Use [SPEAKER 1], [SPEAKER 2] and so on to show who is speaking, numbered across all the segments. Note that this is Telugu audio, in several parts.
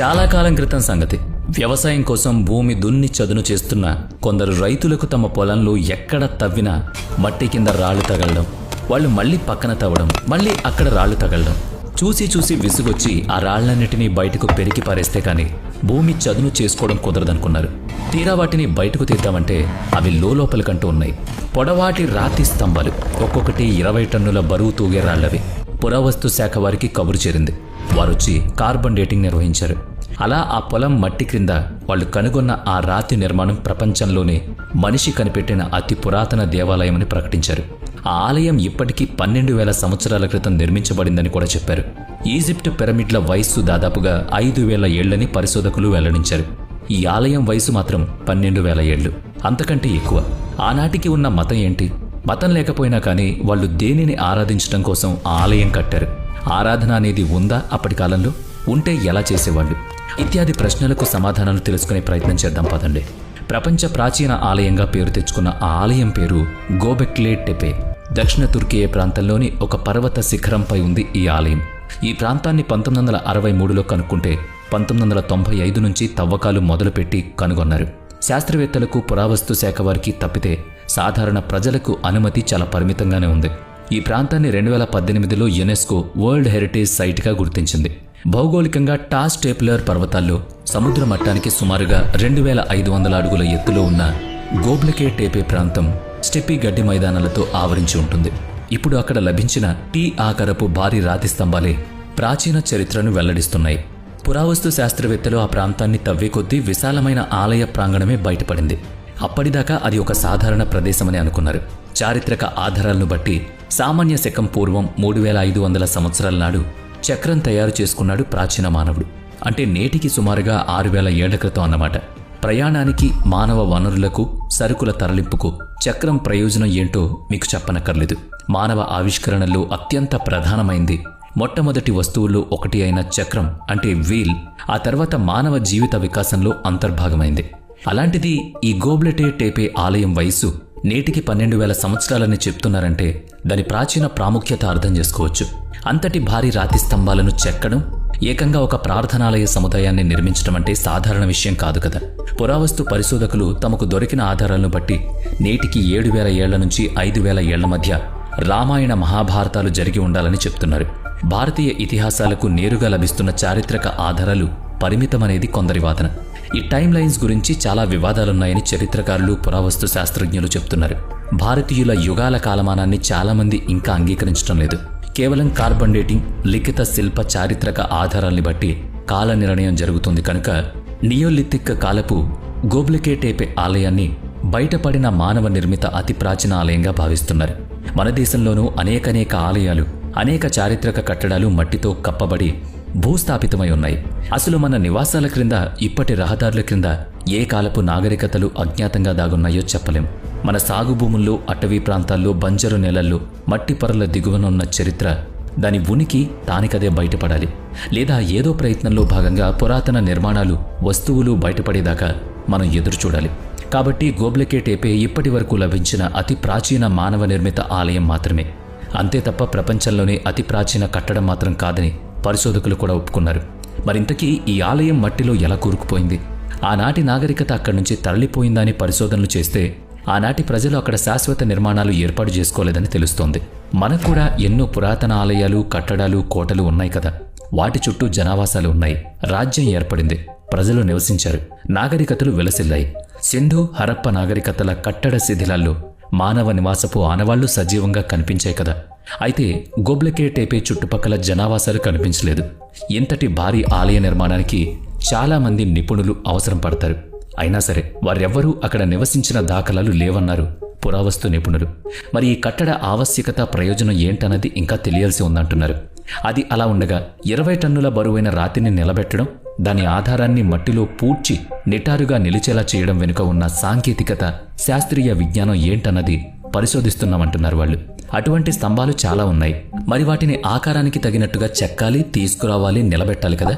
[SPEAKER 1] చాలా కాలం క్రితం సంగతి. వ్యవసాయం కోసం భూమి దున్ని చదును చేస్తున్న కొందరు రైతులకు తమ పొలంలో ఎక్కడ తవ్వినా మట్టి కింద రాళ్ళు తగలడం వాళ్ళు మళ్ళీ పక్కన తవ్వడం మళ్ళీ అక్కడ రాళ్ళు తగలడం. చూసి చూసి విసుగొచ్చి ఆ రాళ్ళన్నిటినీ బయటకు పెరికి పారేస్తే కానీ భూమి చదును చేసుకోవడం కుదరదనుకున్నారు. తీరా వాటిని బయటకు తీద్దామంటే అవి లోపలికంటూ ఉన్నాయి. పొడవాటి రాతి స్తంభాలు ఒక్కొక్కటి ఇరవై టన్నుల బరువు తూగే రాళ్ళవి పురావస్తు శాఖ వారికి కబురు చేరింది. వారొచ్చి కార్బన్ డేటింగ్ నిర్వహించారు. అలా ఆ పొలం మట్టి క్రింద వాళ్ళు కనుగొన్న ఆ రాతి నిర్మాణం ప్రపంచంలోనే మనిషి కనిపెట్టిన అతి పురాతన దేవాలయమని ప్రకటించారు. ఆ ఆలయం ఇప్పటికీ పన్నెండు వేల సంవత్సరాల క్రితం నిర్మించబడిందని కూడా చెప్పారు. ఈజిప్ట్ పిరమిడ్ల వయస్సు దాదాపుగా ఐదు వేల ఏళ్ళని పరిశోధకులు వెల్లడించారు. ఈ ఆలయం వయసు మాత్రం పన్నెండు వేల ఏళ్ళు. అంతకంటే ఎక్కువ. ఆనాటికి ఉన్న మతం ఏంటి? మతం లేకపోయినా కానీ వాళ్ళు దేనిని ఆరాధించడం కోసం ఆ ఆలయం కట్టారు. ఆరాధన అనేది ఉందా అప్పటి కాలంలో? ఉంటే ఎలా చేసేవాళ్ళు? ఇత్యాది ప్రశ్నలకు సమాధానాలు తెలుసుకునే ప్రయత్నం చేద్దాం పదండి. ప్రపంచ ప్రాచీన ఆలయంగా పేరు తెచ్చుకున్న ఆ ఆలయం పేరు గోబెక్లే టెపే. దక్షిణ తుర్కియే ప్రాంతంలోని ఒక పర్వత శిఖరంపై ఉంది ఈ ఆలయం. ఈ ప్రాంతాన్ని పంతొమ్మిది వందల అరవై మూడులో కనుక్కుంటే పంతొమ్మిది వందల తొంభై ఐదు నుంచి తవ్వకాలు మొదలుపెట్టి కనుగొన్నారు. శాస్త్రవేత్తలకు పురావస్తు శాఖ వారికి తప్పితే సాధారణ ప్రజలకు అనుమతి చాలా పరిమితంగానే ఉంది. ఈ ప్రాంతాన్ని రెండు వేల పద్దెనిమిదిలో యునెస్కో వరల్డ్ హెరిటేజ్ సైట్గా గుర్తించింది. భౌగోళికంగా టాస్ టేప్లర్ పర్వతాల్లో సముద్ర మట్టానికి సుమారుగా రెండు వేల ఐదు వందల అడుగుల ఎత్తులో ఉన్న గోబ్లకే టేపే ప్రాంతం స్టెప్పీ గడ్డి మైదానాలతో ఆవరించి ఉంటుంది. ఇప్పుడు అక్కడ లభించిన టీ ఆకారపు భారీ రాతి స్తంభాలే ప్రాచీన చరిత్రను వెల్లడిస్తున్నాయి. పురావస్తు శాస్త్రవేత్తలు ఆ ప్రాంతాన్ని తవ్వే కొద్దీ విశాలమైన ఆలయ ప్రాంగణమే బయటపడింది. అప్పటిదాకా అది ఒక సాధారణ ప్రదేశమని అనుకున్నారు. చారిత్రక ఆధారాలను బట్టి సామాన్య శకం పూర్వం మూడు వేల ఐదు వందల సంవత్సరాల నాడు చక్రం తయారు చేసుకున్నాడు ప్రాచీన మానవుడు. అంటే నేటికి సుమారుగా ఆరు వేల ఏళ్ళ క్రితం అన్నమాట. ప్రయాణానికి మానవ వనరులకు సరుకుల తరలింపుకు చక్రం ప్రయోజనం ఏంటో మీకు చెప్పనక్కర్లేదు. మానవ ఆవిష్కరణలో అత్యంత ప్రధానమైంది మొట్టమొదటి వస్తువుల్లో ఒకటి అయిన చక్రం అంటే వీల్ ఆ తర్వాత మానవ జీవిత వికాసంలో అంతర్భాగమైంది. అలాంటిది ఈ గోబ్లెటే టేపే ఆలయం వయస్సు నేటికి పన్నెండు వేల సంవత్సరాలని చెప్తున్నారంటే దాని ప్రాచీన ప్రాముఖ్యత అర్థం చేసుకోవచ్చు. అంతటి భారీ రాతి స్తంభాలను చెక్కడం ఏకంగా ఒక ప్రార్థనాలయ సముదాయాన్ని నిర్మించడం అంటే సాధారణ విషయం కాదు కదా. పురావస్తు పరిశోధకులు తమకు దొరికిన ఆధారాలను బట్టి నేటికి ఏడు వేల ఏళ్ళ నుంచి ఐదు వేల ఏళ్ళ మధ్య రామాయణ మహాభారతాలు జరిగి ఉండాలని చెప్తున్నారు. భారతీయ ఇతిహాసాలకు నేరుగా లభిస్తున్న చారిత్రక ఆధారాలు పరిమితమనేది కొందరి వాదన. ఈ టైం లైన్స్ గురించి చాలా వివాదాలున్నాయని చరిత్రకారులు పురావస్తు శాస్త్రజ్ఞులు చెప్తున్నారు. భారతీయుల యుగాల కాలమానాన్ని చాలామంది ఇంకా అంగీకరించడం లేదు. కేవలం కార్బన్ డేటింగ్ లిఖిత శిల్ప చారిత్రక ఆధారాల్ని బట్టి కాల నిర్ణయం జరుగుతుంది కనుక నియోలిథిక్ కాలపు గోబ్లికేటేపే ఆలయాన్ని బయటపడిన మానవ నిర్మిత అతి ప్రాచీన ఆలయంగా భావిస్తున్నారు. మన దేశంలోనూ అనేకనేక ఆలయాలు అనేక చారిత్రక కట్టడాలు మట్టితో కప్పబడి భూస్థాపితమై ఉన్నాయి. అసలు మన నివాసాల క్రింద ఇప్పటి రహదారుల క్రింద ఏ కాలపు నాగరికతలు అజ్ఞాతంగా దాగున్నాయో చెప్పలేం. మన సాగు భూముల్లో అటవీ ప్రాంతాల్లో బంజరు నెలల్లో మట్టి పొరల దిగువన ఉన్న చరిత్ర దాని ఉనికి తానికదే బయటపడాలి. లేదా ఏదో ప్రయత్నంలో భాగంగా పురాతన నిర్మాణాలు వస్తువులు బయటపడేదాకా మనం ఎదురు చూడాలి. కాబట్టి గోబ్లకేటేపే ఇప్పటి వరకు లభించిన అతి ప్రాచీన మానవ నిర్మిత ఆలయం మాత్రమే. అంతే తప్ప ప్రపంచంలోనే అతి ప్రాచీన కట్టడం మాత్రం కాదని పరిశోధకులు కూడా ఒప్పుకున్నారు. మరింతకీ ఈ ఆలయం మట్టిలో ఎలా కూరుకుపోయింది? ఆనాటి నాగరికత అక్కడి నుంచి తరలిపోయిందని పరిశోధనలు చేస్తే ఆనాటి ప్రజలు అక్కడ శాశ్వత నిర్మాణాలు ఏర్పాటు చేసుకోలేదని తెలుస్తోంది. మనకు కూడా ఎన్నో పురాతన ఆలయాలు కట్టడాలు కోటలు ఉన్నాయి కదా. వాటి చుట్టూ జనావాసాలు ఉన్నాయి. రాజ్యం ఏర్పడింది. ప్రజలు నివసించారు. నాగరికతలు వెలసిల్లాయి. సింధు హరప్ప నాగరికతల కట్టడ శిథిలాల్లో మానవ నివాసపు ఆనవాళ్ళు సజీవంగా కనిపించాయి కదా. అయితే గోబ్లకే టేపే చుట్టుపక్కల జనావాసాలు కనిపించలేదు ఇంతటి భారీ ఆలయ నిర్మాణానికి చాలామంది నిపుణులు అవసరం పడతారు. అయినా సరే వారెవ్వరూ అక్కడ నివసించిన దాఖలాలు లేవన్నారు పురావస్తు నిపుణులు. మరి ఈ కట్టడ ఆవశ్యకత ప్రయోజనం ఏంటన్నది ఇంకా తెలియాల్సి ఉందంటున్నారు. అది అలా ఉండగా ఇరవై టన్నుల బరువైన రాతిని నిలబెట్టడం దాని ఆధారాన్ని మట్టిలో పూడ్చి నిటారుగా నిలిచేలా చేయడం వెనుక ఉన్న సాంకేతికత శాస్త్రీయ విజ్ఞానం ఏంటన్నది పరిశోధిస్తున్నామంటున్నారు వాళ్ళు. అటువంటి స్తంభాలు చాలా ఉన్నాయి. మరి వాటిని ఆకారానికి తగినట్టుగా చెక్కాలి తీసుకురావాలి నిలబెట్టాలి కదా?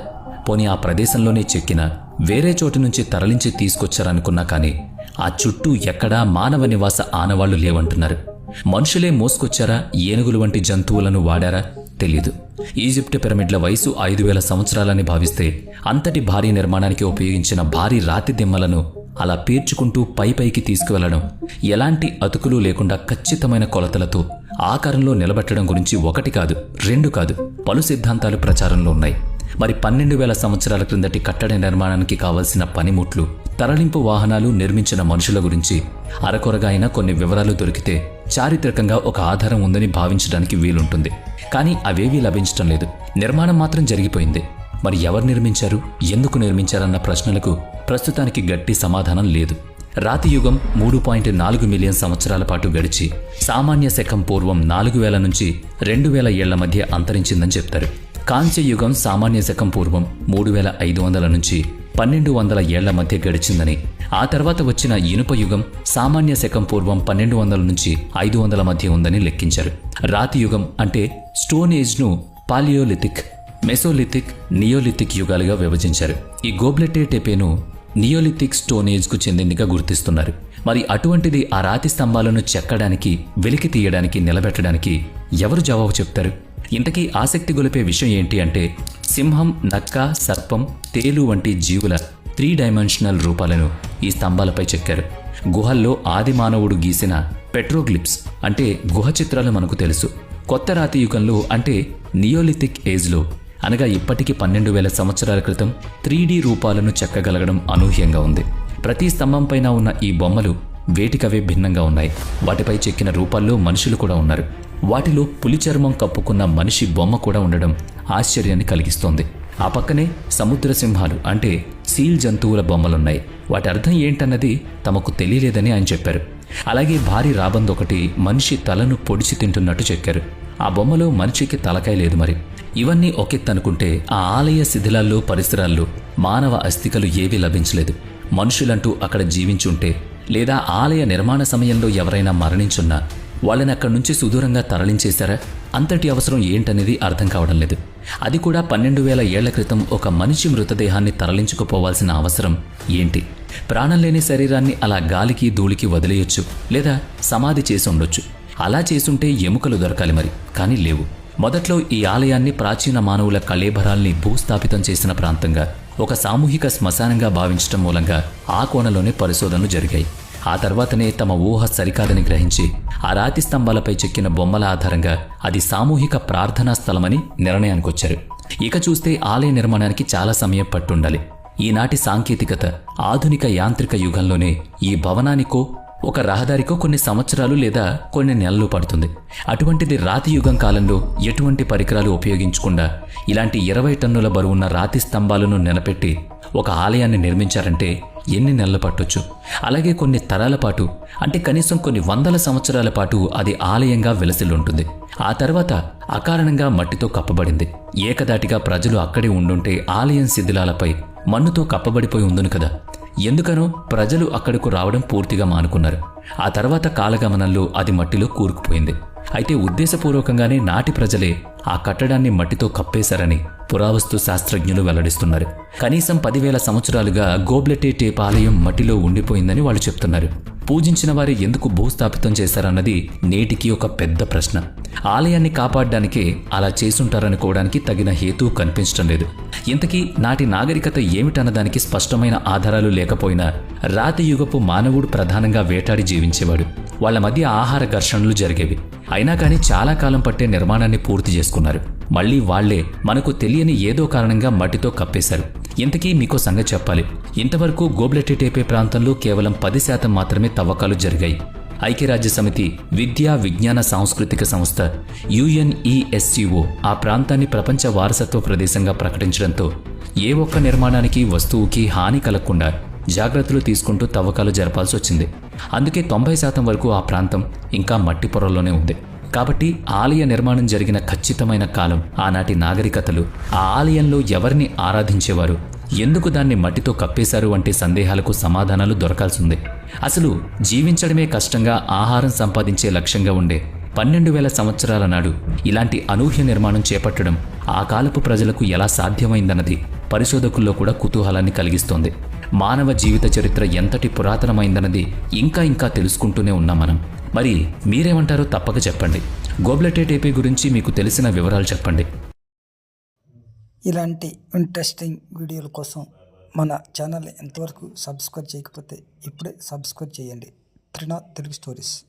[SPEAKER 1] పోనీ ఆ ప్రదేశంలోనే చెక్కిన వేరే చోటు నుంచి తరలించి తీసుకొచ్చారనుకున్నా కానీ ఆ చుట్టూ ఎక్కడా మానవ నివాస ఆనవాళ్ళు లేవంటున్నారు. మనుషులే మోసుకొచ్చారా? ఏనుగులు వంటి జంతువులను వాడారా? తెలీదు. ఈజిప్ట్ పిరమిడ్ల వయసు ఐదు వేల సంవత్సరాలని భావిస్తే అంతటి భారీ నిర్మాణానికి ఉపయోగించిన భారీ రాతి దిమ్మలను అలా పేర్చుకుంటూ పై పైకి తీసుకువెళ్ళడం ఎలాంటి అతుకులు లేకుండా ఖచ్చితమైన కొలతలతో ఆకారంలో నిలబెట్టడం గురించి ఒకటి కాదు రెండు కాదు పలు సిద్ధాంతాలు ప్రచారంలో ఉన్నాయి. మరి పన్నెండు వేల సంవత్సరాల క్రిందటి కట్టడ నిర్మాణానికి కావలసిన పనిముట్లు తరలింపు వాహనాలు నిర్మించిన మనుషుల గురించి అరకొరగా అయినా కొన్ని వివరాలు దొరికితే చారిత్రకంగా ఒక ఆధారం ఉందని భావించడానికి వీలుంటుంది. కానీ అవేవీ లభించటం లేదు. నిర్మాణం మాత్రం జరిగిపోయింది. మరి ఎవరు నిర్మించారు? ఎందుకు నిర్మించారన్న ప్రశ్నలకు ప్రస్తుతానికి గట్టి సమాధానం లేదు. రాతి యుగం మూడు పాయింట్ నాలుగు మిలియన్ సంవత్సరాల పాటు గడిచి సామాన్య శకం పూర్వం నాలుగు వేల నుంచి రెండు వేల ఏళ్ళ మధ్య అంతరించిందని చెప్తారు. కాంస్య యుగం సామాన్య శకం పూర్వం మూడు వేల ఐదు వందల నుంచి పన్నెండు వందల ఏళ్ళ మధ్య గడిచిందని ఆ తర్వాత వచ్చిన ఇనుప యుగం సామాన్య శకం పూర్వం పన్నెండు వందల నుంచి ఐదు వందల మధ్య ఉందని లెక్కించారు. రాతి యుగం అంటే స్టోన్ ఏజ్ను పాలియోలిథిక్ మెసోలిథిక్ నియోలిథిక్ యుగాలుగా విభజించారు. ఈ గోబ్లెటే టెపేను నియోలిథిక్ స్టోన్ ఏజ్కు చెందిందిగా గుర్తిస్తున్నారు. మరి అటువంటిది ఆ రాతి స్తంభాలను చెక్కడానికి వెలికి తీయడానికి నిలబెట్టడానికి ఎవరు జవాబు చెప్తారు? ఇంతకీ ఆసక్తి గొలిపే విషయం ఏంటి అంటే సింహం నక్క సర్పం తేలు వంటి జీవుల త్రీ డైమెన్షనల్ రూపాలను ఈ స్తంభాలపై చెక్కారు. గుహల్లో ఆది మానవుడు గీసిన పెట్రోగ్లిప్స్ అంటే గుహ చిత్రాలు మనకు తెలుసు. కొత్త రాతి యుగంలో అంటే నియోలిథిక్ ఏజ్లో అనగా ఇప్పటికీ పన్నెండు వేల సంవత్సరాల క్రితం త్రీ రూపాలను చెక్కగలగడం అనూహ్యంగా ఉంది. ప్రతి స్తంభం పైన ఉన్న ఈ బొమ్మలు వేటికవే భిన్నంగా ఉన్నాయి. వాటిపై చెక్కిన రూపాల్లో మనుషులు కూడా ఉన్నారు. వాటిలో పులి చర్మం కప్పుకున్న మనిషి బొమ్మ కూడా ఉండడం ఆశ్చర్యాన్ని కలిగిస్తోంది. ఆ పక్కనే సముద్ర సింహాలు అంటే సీల్ జంతువుల బొమ్మలున్నాయి. వాటి అర్థం ఏంటన్నది తమకు తెలియలేదని ఆయన చెప్పారు. అలాగే భారీ రాబందొకటి మనిషి తలను పొడిచి తింటున్నట్టు చెక్కారు. ఆ బొమ్మలో మనిషికి తలకాయ లేదు మరి. ఇవన్నీ ఒకెత్తనుకుంటే ఆ ఆలయ శిథిలాల్లో పరిసరాల్లో మానవ అస్థికలు ఏవీ లభించలేదు. మనుషులంటూ అక్కడ జీవించుంటే లేదా ఆలయ నిర్మాణ సమయంలో ఎవరైనా మరణించున్నా వాళ్ళని అక్కడి నుంచి సుదూరంగా తరలించేశారా? అంతటి అవసరం ఏంటనేది అర్థం కావడం లేదు. అది కూడా పన్నెండు వేల ఏళ్ళ క్రితం ఒక మనిషి మృతదేహాన్ని తరలించుకుపోవాల్సిన అవసరం ఏంటి? ప్రాణం లేని శరీరాన్ని అలా గాలికి ధూళికి వదిలేయొచ్చు లేదా సమాధి చేసి ఉండొచ్చు. అలా చేసుంటే ఎముకలు దొరకాలి మరి. కానీ లేవు. మొదట్లో ఈ ఆలయాన్ని ప్రాచీన మానవుల కళేభరాల్ని భూస్థాపితం చేసిన ప్రాంతంగా ఒక సామూహిక శ్మశానంగా భావించటం మూలంగా ఆ కోణలోనే పరిశోధనలు జరిగాయి. ఆ తర్వాతనే తమ ఊహ సరికాదని గ్రహించి ఆ రాతి స్తంభాలపై చెక్కిన బొమ్మల ఆధారంగా అది సామూహిక ప్రార్థనా స్థలమని నిర్ణయానికొచ్చారు. ఇక చూస్తే ఆలయ నిర్మాణానికి చాలా సమయం పట్టుండాలి. ఈనాటి సాంకేతికత ఆధునిక యాంత్రిక యుగంలోనే ఈ భవనానికో ఒక రహదారికో కొన్ని సంవత్సరాలు లేదా కొన్ని నెలలు పడుతుంది. అటువంటిది రాతి యుగం కాలంలో ఎటువంటి పరికరాలు ఉపయోగించకుండా ఇలాంటి ఇరవై టన్నుల బరువున్న రాతి స్తంభాలను నిలబెట్టి ఒక ఆలయాన్ని నిర్మించారంటే ఎన్ని నెలలు పట్టొచ్చు? అలాగే కొన్ని తరాల పాటు అంటే కనీసం కొన్ని వందల సంవత్సరాల పాటు అది ఆలయంగా వెలసిల్లుంటుంది ఆ తర్వాత అకారణంగా మట్టితో కప్పబడింది. ఏకదాటిగా ప్రజలు అక్కడే ఉండుంటే ఆలయం శిథిలాలపై మన్నుతో కప్పబడిపోయి ఉందును కదా. ఎందుకనో ప్రజలు అక్కడకు రావడం పూర్తిగా మానుకున్నారు. ఆ తర్వాత కాలగమనంలో అది మట్టిలో కూరుకుపోయింది. అయితే ఉద్దేశపూర్వకంగానే నాటి ప్రజలే ఆ కట్టడాన్ని మట్టితో కప్పేశారని పురావస్తు శాస్త్రజ్ఞులు వెల్లడిస్తున్నారు. కనీసం పదివేల సంవత్సరాలుగా గోబ్లెటే టేప్ ఆలయం మట్టిలో ఉండిపోయిందని వాళ్ళు చెప్తున్నారు. పూజించిన వారి ఎందుకు భూస్థాపితం చేశారన్నది నేటికి ఒక పెద్ద ప్రశ్న. ఆలయాన్ని కాపాడడానికే అలా చేసుంటారనుకోవడానికి తగిన హేతు కనిపించడం లేదు. ఇంతకీ నాటి నాగరికత ఏమిటన్నదానికి స్పష్టమైన ఆధారాలు లేకపోయినా రాతి యుగపు మానవుడు ప్రధానంగా వేటాడి జీవించేవాడు. వాళ్ళ మధ్య ఆహార ఘర్షణలు జరిగేవి. అయినా కానీ చాలా కాలం పట్టే నిర్మాణాన్ని పూర్తి చేసుకున్నారు. మళ్ళీ వాళ్ళే మనకు తెలియని ఏదో కారణంగా మట్టితో కప్పేశారు. ఇంతకీ మీకో సంగతి చెప్పాలి. ఇంతవరకు గోబ్లెట్టేపే ప్రాంతంలో కేవలం పది శాతం మాత్రమే తవ్వకాలు జరిగాయి. ఐక్యరాజ్య సమితి విద్యా విజ్ఞాన సాంస్కృతిక సంస్థ యుఎన్ఈఎస్సిఓ ఆ ప్రాంతాన్ని ప్రపంచ వారసత్వ ప్రదేశంగా ప్రకటించడంతో ఏ ఒక్క నిర్మాణానికి వస్తువుకి హాని కలగకుండా జాగ్రత్తలు తీసుకుంటూ తవ్వకాలు జరపాల్సి వచ్చింది. అందుకే తొంభై శాతం వరకు ఆ ప్రాంతం ఇంకా మట్టి పొరల్లోనే ఉంది. కాబట్టి ఆలయ నిర్మాణం జరిగిన ఖచ్చితమైన కాలం ఆనాటి నాగరికతలు. ఆ ఆలయంలో ఎవరిని ఆరాధించేవారు? ఎందుకు దాన్ని మట్టితో కప్పేశారు వంటి సందేహాలకు సమాధానాలు దొరకాల్సిందే. అసలు జీవించడమే కష్టంగా ఆహారం సంపాదించే లక్ష్యంగా ఉండే పన్నెండు వేల సంవత్సరాల నాడు ఇలాంటి అనూహ్య నిర్మాణం చేపట్టడం ఆ కాలపు ప్రజలకు ఎలా సాధ్యమైందన్నది పరిశోధకుల్లో కూడా కుతూహలాన్ని కలిగిస్తోంది. మానవ జీవిత చరిత్ర ఎంతటి పురాతనమైందన్నది ఇంకా ఇంకా తెలుసుకుంటూనే ఉన్నాం మనం. మరి మీరేమంటారో తప్పక చెప్పండి. గోబ్లెటేట్ ఏపీ గురించి మీకు తెలిసిన వివరాలు చెప్పండి.
[SPEAKER 2] ఇలాంటి ఇంట్రెస్టింగ్ వీడియోల కోసం మన ఛానల్ ఎంతవరకు సబ్స్క్రైబ్ చేయకపోతే ఇప్పుడే సబ్స్క్రైబ్ చేయండి. త్రినాథ్ తెలుగు స్టోరీస్.